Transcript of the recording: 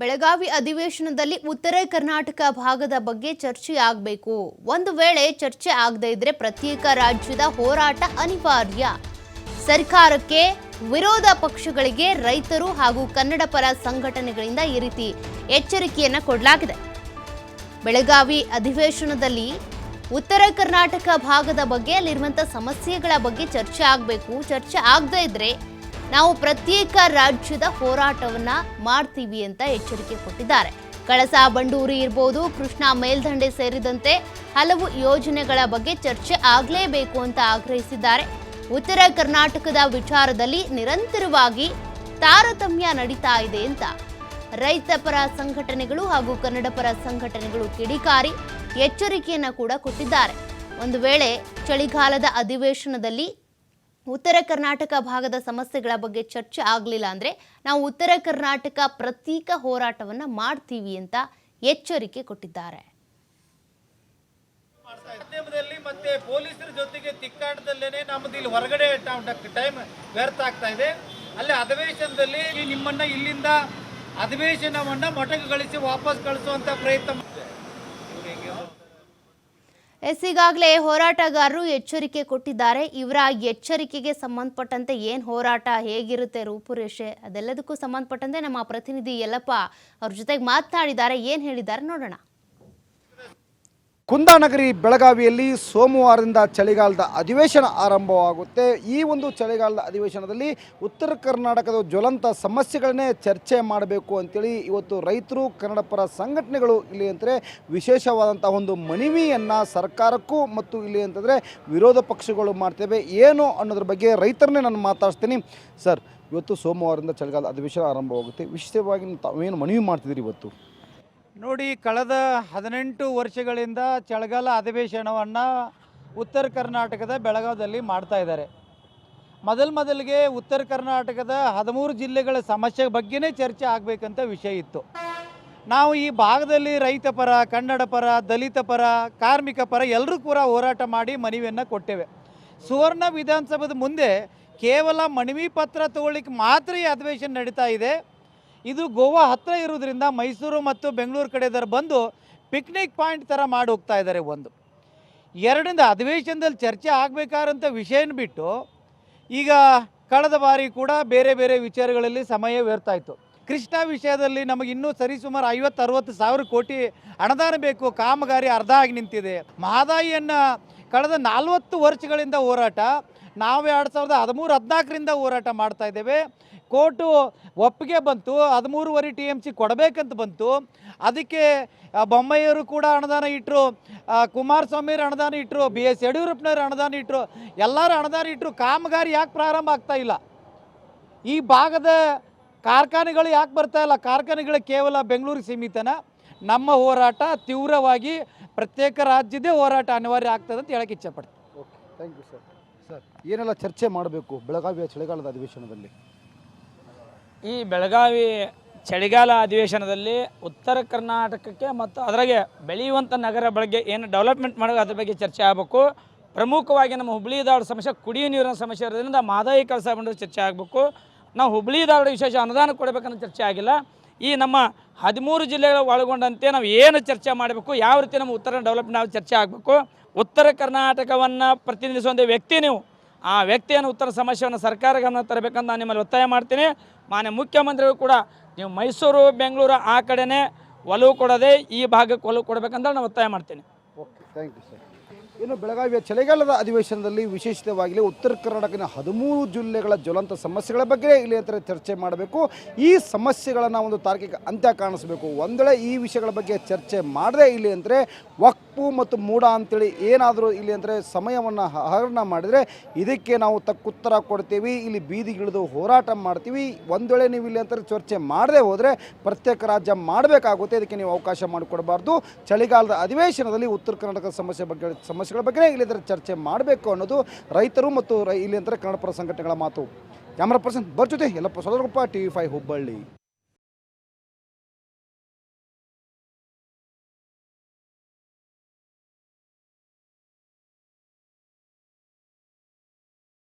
ಬೆಳಗಾವಿ ಅಧಿವೇಶನದಲ್ಲಿ ಉತ್ತರ ಕರ್ನಾಟಕ ಭಾಗದ ಬಗ್ಗೆ ಚರ್ಚೆ ಆಗಬೇಕು. ಒಂದು ವೇಳೆ ಚರ್ಚೆ ಆಗದೇ ಇದ್ರೆ ಪ್ರತ್ಯೇಕ ರಾಜ್ಯದ ಹೋರಾಟ ಅನಿವಾರ್ಯ. ಸರ್ಕಾರಕ್ಕೆ ವಿರೋಧ ಪಕ್ಷಗಳಿಗೆ ರೈತರು ಹಾಗೂ ಕನ್ನಡ ಪರ ಸಂಘಟನೆಗಳಿಂದ ಈ ರೀತಿ ಎಚ್ಚರಿಕೆಯನ್ನು ಕೊಡಲಾಗಿದೆ. ಬೆಳಗಾವಿ ಅಧಿವೇಶನದಲ್ಲಿ ಉತ್ತರ ಕರ್ನಾಟಕ ಭಾಗದ ಬಗ್ಗೆ ಅಲ್ಲಿರುವಂಥ ಸಮಸ್ಯೆಗಳ ಬಗ್ಗೆ ಚರ್ಚೆ ಆಗಬೇಕು. ಚರ್ಚೆ ಆಗದೇ ಇದ್ರೆ ನಾವು ಪ್ರತ್ಯೇಕ ರಾಜ್ಯದ ಹೋರಾಟವನ್ನ ಮಾಡ್ತೀವಿ ಅಂತ ಎಚ್ಚರಿಕೆ ಕೊಟ್ಟಿದ್ದಾರೆ. ಕಳಸಾ ಬಂಡೂರಿ ಇರ್ಬೋದು, ಕೃಷ್ಣಾ ಮೇಲ್ದಂಡೆ ಸೇರಿದಂತೆ ಹಲವು ಯೋಜನೆಗಳ ಬಗ್ಗೆ ಚರ್ಚೆ ಆಗಲೇಬೇಕು ಅಂತ ಆಗ್ರಹಿಸಿದ್ದಾರೆ. ಉತ್ತರ ಕರ್ನಾಟಕದ ವಿಚಾರದಲ್ಲಿ ನಿರಂತರವಾಗಿ ತಾರತಮ್ಯ ನಡೀತಾ ಇದೆ ಅಂತ ರೈತಪರ ಸಂಘಟನೆಗಳು ಹಾಗೂ ಕನ್ನಡ ಪರ ಸಂಘಟನೆಗಳು ಕಿಡಿಕಾರಿ ಎಚ್ಚರಿಕೆಯನ್ನು ಕೂಡ ಕೊಟ್ಟಿದ್ದಾರೆ. ಒಂದು ವೇಳೆ ಚಳಿಗಾಲದ ಅಧಿವೇಶನದಲ್ಲಿ ಉತ್ತರ ಕರ್ನಾಟಕ ಭಾಗದ ಸಮಸ್ಯೆಗಳ ಬಗ್ಗೆ ಚರ್ಚೆ ಆಗಲಿಲ್ಲ ಅಂದರೆ ನಾವು ಉತ್ತರ ಕರ್ನಾಟಕ ಪ್ರತ್ಯೇಕ ಹೋರಾಟವನ್ನ ಮಾಡ್ತೀವಿ ಅಂತ ಎಚ್ಚರಿಕೆ ಕೊಟ್ಟಿದ್ದಾರೆ. ಮತ್ತೆ ಪೊಲೀಸರ ಜೊತೆಗೆ ತಿಕ್ಕಾಟದಲ್ಲೇನೆ ನಮ್ದು ಇಲ್ಲಿ ಹೊರಗಡೆ ಟೈಮ್ ವ್ಯರ್ಥ ಆಗ್ತಾ ಇದೆ. ಅಲ್ಲಿ ಅಧಿವೇಶನದಲ್ಲಿ ನಿಮ್ಮನ್ನ ಇಲ್ಲಿಂದ ಅಧಿವೇಶನವನ್ನ ಮೊಟಕುಗೊಳಿಸಿ ವಾಪಸ್ ಕಳಿಸುವಂತ ಪ್ರಯತ್ನ ಎಸ್ ಹೋರಾಟಗಾರರು ಎಚ್ಚರಿಕೆ ಕೊಟ್ಟಿದ್ದಾರೆ. ಇವರ ಎಚ್ಚರಿಕೆಗೆ ಸಂಬಂಧಪಟ್ಟಂತೆ ಏನು ಹೋರಾಟ, ಹೇಗಿರುತ್ತೆ ರೂಪುರೇಷೆ, ಅದೆಲ್ಲದಕ್ಕೂ ಸಂಬಂಧಪಟ್ಟಂತೆ ನಮ್ಮ ಪ್ರತಿನಿಧಿ ಯಲ್ಲಪ್ಪ ಅವ್ರ ಜೊತೆಗೆ ಮಾತನಾಡಿದ್ದಾರೆ, ಏನು ಹೇಳಿದ್ದಾರೆ ನೋಡೋಣ. ಕುಂದಾನಗರಿ ಬೆಳಗಾವಿಯಲ್ಲಿ ಸೋಮವಾರದಿಂದ ಚಳಿಗಾಲದ ಅಧಿವೇಶನ ಆರಂಭವಾಗುತ್ತೆ. ಈ ಒಂದು ಚಳಿಗಾಲದ ಅಧಿವೇಶನದಲ್ಲಿ ಉತ್ತರ ಕರ್ನಾಟಕದ ಜ್ವಲಂತ ಸಮಸ್ಯೆಗಳನ್ನೇ ಚರ್ಚೆ ಮಾಡಬೇಕು ಅಂತೇಳಿ ಇವತ್ತು ರೈತರು ಕನ್ನಡ ಪರ ಸಂಘಟನೆಗಳು ಇಲ್ಲಿ ಅಂತಂದರೆ ವಿಶೇಷವಾದಂಥ ಒಂದು ಮನವಿಯನ್ನು ಸರ್ಕಾರಕ್ಕೂ ಮತ್ತು ಇಲ್ಲಿ ಅಂತಂದರೆ ವಿರೋಧ ಪಕ್ಷಗಳು ಮಾಡ್ತೇವೆ. ಏನು ಅನ್ನೋದ್ರ ಬಗ್ಗೆ ರೈತರನ್ನೇ ನಾನು ಮಾತಾಡ್ತೀನಿ ಸರ್, ಇವತ್ತು ಸೋಮವಾರದಿಂದ ಚಳಿಗಾಲದ ಅಧಿವೇಶನ ಆರಂಭವಾಗುತ್ತೆ. ವಿಶೇಷವಾಗಿ ತಾವೇನು ಮನವಿ ಮಾಡ್ತಿದ್ದೀರಿ ಇವತ್ತು? ನೋಡಿ, ಕಳೆದ ಹದಿನೆಂಟು ವರ್ಷಗಳಿಂದ ಚಳಿಗಾಲ ಅಧಿವೇಶನವನ್ನು ಉತ್ತರ ಕರ್ನಾಟಕದ ಬೆಳಗಾವಿಯಲ್ಲಿ ಮಾಡ್ತಾ ಇದ್ದಾರೆ. ಮೊದಲು ಮೊದಲಿಗೆ ಉತ್ತರ ಕರ್ನಾಟಕದ ಹದಿಮೂರು ಜಿಲ್ಲೆಗಳ ಸಮಸ್ಯೆ ಬಗ್ಗೆನೇ ಚರ್ಚೆ ಆಗಬೇಕಂತ ವಿಷಯ ಇತ್ತು. ನಾವು ಈ ಭಾಗದಲ್ಲಿ ರೈತ ಪರ, ಕನ್ನಡ ಪರ, ದಲಿತ ಪರ, ಕಾರ್ಮಿಕ ಪರ ಎಲ್ಲರೂ ಕೂಡ ಹೋರಾಟ ಮಾಡಿ ಮನವಿಯನ್ನು ಕೊಟ್ಟೇವೆ. ಸುವರ್ಣ ವಿಧಾನಸಭೆದ ಮುಂದೆ ಕೇವಲ ಮನವಿ ಪತ್ರ ತಗೊಳ್ಳಿಕ್ಕೆ ಮಾತ್ರ ಈ ಅಧಿವೇಶನ ನಡೀತಾ ಇದೆ. ಇದು ಗೋವಾ ಹತ್ತಿರ ಇರೋದ್ರಿಂದ ಮೈಸೂರು ಮತ್ತು ಬೆಂಗಳೂರು ಕಡೆದವರು ಬಂದು ಪಿಕ್ನಿಕ್ ಪಾಯಿಂಟ್ ಥರ ಮಾಡಿ ಹೋಗ್ತಾ ಇದ್ದಾರೆ ಒಂದು. ಎರಡರಿಂದ ಅಧಿವೇಶನದಲ್ಲಿ ಚರ್ಚೆ ಆಗಬೇಕಾದಂಥ ವಿಷಯನ ಬಿಟ್ಟು ಈಗ ಕಳೆದ ಬಾರಿ ಕೂಡ ಬೇರೆ ಬೇರೆ ವಿಚಾರಗಳಲ್ಲಿ ಸಮಯ ವ್ಯರ್ಥ ಆಯಿತು. ಕೃಷ್ಣ ವಿಷಯದಲ್ಲಿ ನಮಗೆ ಇನ್ನೂ ಸರಿಸುಮಾರು ಐವತ್ತು ಅರವತ್ತು ಸಾವಿರ ಕೋಟಿ ಅನುದಾನ ಬೇಕು, ಕಾಮಗಾರಿ ಅರ್ಧ ಆಗಿ ನಿಂತಿದೆ. ಮಹದಾಯಿಯನ್ನು ಕಳೆದ ನಲ್ವತ್ತು ವರ್ಷಗಳಿಂದ ಹೋರಾಟ ನಾವು ಎರಡು ಸಾವಿರದ ಹದಿಮೂರು ಹದಿನಾಲ್ಕರಿಂದ ಹೋರಾಟ ಮಾಡ್ತಾ ಇದ್ದೇವೆ. ಕೋರ್ಟು ಒಪ್ಪಿಗೆ ಬಂತು, ಹದಿಮೂರುವರೆ ಟಿ ಎಂ ಸಿ ಕೊಡಬೇಕಂತ ಬಂತು. ಅದಕ್ಕೆ ಬೊಮ್ಮಯ್ಯವರು ಕೂಡ ಅನುದಾನ ಇಟ್ಟರು ಕುಮಾರಸ್ವಾಮಿಯವರು ಅನುದಾನ ಇಟ್ಟರು ಬಿ ಎಸ್ ಯಡಿಯೂರಪ್ಪನವರು ಅನುದಾನ ಇಟ್ಟರು ಎಲ್ಲರೂ ಅನುದಾನ ಇಟ್ಟರು ಕಾಮಗಾರಿ ಯಾಕೆ ಪ್ರಾರಂಭ ಆಗ್ತಾ ಇಲ್ಲ? ಈ ಭಾಗದ ಕಾರ್ಖಾನೆಗಳು ಯಾಕೆ ಬರ್ತಾ ಇಲ್ಲ? ಕಾರ್ಖಾನೆಗಳು ಕೇವಲ ಬೆಂಗಳೂರಿಗೆ ಸೀಮಿತನ? ನಮ್ಮ ಹೋರಾಟ ತೀವ್ರವಾಗಿ ಪ್ರತ್ಯೇಕ ರಾಜ್ಯದೇ ಹೋರಾಟ ಅನಿವಾರ್ಯ ಆಗ್ತದೆ ಅಂತ ಹೇಳಕ್ಕೆ ಇಚ್ಛೆಪಡ್ತೀನಿ okay thank you sir sir, ಏನೆಲ್ಲ ಚರ್ಚೆ ಮಾಡಬೇಕು ಬೆಳಗಾವಿಯ ಚಳಿಗಾಲದ ಅಧಿವೇಶನದಲ್ಲಿ? ಈ ಬೆಳಗಾವಿ ಚಳಿಗಾಲ ಅಧಿವೇಶನದಲ್ಲಿ ಉತ್ತರ ಕರ್ನಾಟಕಕ್ಕೆ ಮತ್ತು ಅದರಾಗೆ ಬೆಳೆಯುವಂಥ ನಗರ ಬಗ್ಗೆ ಏನು ಡೆವಲಪ್ಮೆಂಟ್ ಮಾಡೋ ಅದ್ರ ಬಗ್ಗೆ ಚರ್ಚೆ ಆಗಬೇಕು. ಪ್ರಮುಖವಾಗಿ ನಮ್ಮ ಹುಬ್ಳಿ ಧಾರವಾಡ ಸಮಸ್ಯೆ ಕುಡಿಯುವ ನೀರಿನ ಸಮಸ್ಯೆ ಇರೋದ್ರಿಂದ ಮಾದಾಯಿ ಕಳಸ ಮಾಡೋದು ಚರ್ಚೆ ಆಗಬೇಕು. ನಾವು ಹುಬ್ಳಿ ಧಾರವಾಡ ವಿಶೇಷ ಅನುದಾನ ಕೊಡಬೇಕನ್ನೋ ಚರ್ಚೆ ಆಗಿಲ್ಲ. ಈ ನಮ್ಮ ಹದಿಮೂರು ಜಿಲ್ಲೆಗಳ ಒಳಗೊಂಡಂತೆ ನಾವು ಏನು ಚರ್ಚೆ ಮಾಡಬೇಕು, ಯಾವ ರೀತಿ ನಮ್ಮ ಉತ್ತರ ಡೆವಲಪ್ಮೆಂಟ್ ನಾವು ಚರ್ಚೆ ಆಗಬೇಕು, ಉತ್ತರ ಕರ್ನಾಟಕವನ್ನು ಪ್ರತಿನಿಧಿಸುವಂಥ ವ್ಯಕ್ತಿ ನೀವು. ಆ ವ್ಯಕ್ತಿಯನ್ನು ಉತ್ತರ ಸಮಸ್ಯೆಯನ್ನು ಸರ್ಕಾರ ಗಮನ ತರಬೇಕಂತ ನಾನು ನಿಮ್ಮಲ್ಲಿ ಒತ್ತಾಯ ಮಾಡ್ತೀನಿ. ಮಾನ್ಯ ಮುಖ್ಯಮಂತ್ರಿಗಳು ಕೂಡ ನೀವು ಮೈಸೂರು, ಬೆಂಗಳೂರು ಆ ಕಡೆನೇ ಒಲವು ಕೊಡದೆ ಈ ಭಾಗಕ್ಕೆ ಒಲವು ಕೊಡಬೇಕಂತ ನಾನು ಒತ್ತಾಯ ಮಾಡ್ತೀನಿ. ಓಕೆ ಥ್ಯಾಂಕ್ ಯು ಸರ್ ಇನ್ನು ಬೆಳಗಾವಿಯ ಚಳಿಗಾಲದ ಅಧಿವೇಶನದಲ್ಲಿ ವಿಶೇಷವಾಗಿ ಉತ್ತರ ಕರ್ನಾಟಕದ ಹದಿಮೂರು ಜಿಲ್ಲೆಗಳ ಜ್ವಲಂತ ಸಮಸ್ಯೆಗಳ ಬಗ್ಗೆ ಇಲ್ಲಿ ಹತ್ರ ಚರ್ಚೆ ಮಾಡಬೇಕು. ಈ ಸಮಸ್ಯೆಗಳನ್ನು ಒಂದು ತಾರ್ಕಿಕ ಅಂತ್ಯ ಕಾಣಿಸಬೇಕು. ಒಂದೊಳೆ ಈ ವಿಷಯಗಳ ಬಗ್ಗೆ ಚರ್ಚೆ ಮಾಡದೆ ಇಲ್ಲಿ ಅಂದರೆ ವಕ್ಫು ಮತ್ತು ಮೂಡ ಅಂತೇಳಿ ಏನಾದರೂ ಇಲ್ಲಿ ಅಂದರೆ ಸಮಯವನ್ನು ಹರಣ ಮಾಡಿದರೆ ಇದಕ್ಕೆ ನಾವು ತಕ್ಕುತ್ತರ ಕೊಡ್ತೀವಿ. ಇಲ್ಲಿ ಬೀದಿಗಿಳಿದು ಹೋರಾಟ ಮಾಡ್ತೀವಿ. ಒಂದು ವೇಳೆ ನೀವು ಇಲ್ಲಿ ಅಂತ ಚರ್ಚೆ ಮಾಡದೆ ಹೋದರೆ ಪ್ರತ್ಯೇಕ ರಾಜ್ಯ ಮಾಡಬೇಕಾಗುತ್ತೆ. ಇದಕ್ಕೆ ನೀವು ಅವಕಾಶ ಮಾಡಿಕೊಡಬಾರ್ದು. ಚಳಿಗಾಲದ ಅಧಿವೇಶನದಲ್ಲಿ ಉತ್ತರ ಕರ್ನಾಟಕದ ಸಮಸ್ಯೆ ಬಗ್ಗೆ, ಸಮಸ್ಯೆಗಳ ಬಗ್ಗೆ ಇಲ್ಲಿ ಚರ್ಚೆ ಮಾಡಬೇಕು ಅನ್ನೋದು ರೈತರು ಮತ್ತು ಇಲ್ಲಿ ಅಂದರೆ ಕನ್ನಡಪರ ಸಂಘಟನೆಗಳ ಮಾತು. ಕ್ಯಾಮ್ರಾ ಪರ್ಸನ್ ಬರ್ ಜೊತೆ Yellappa Sodaraguppa T V five Hubballi.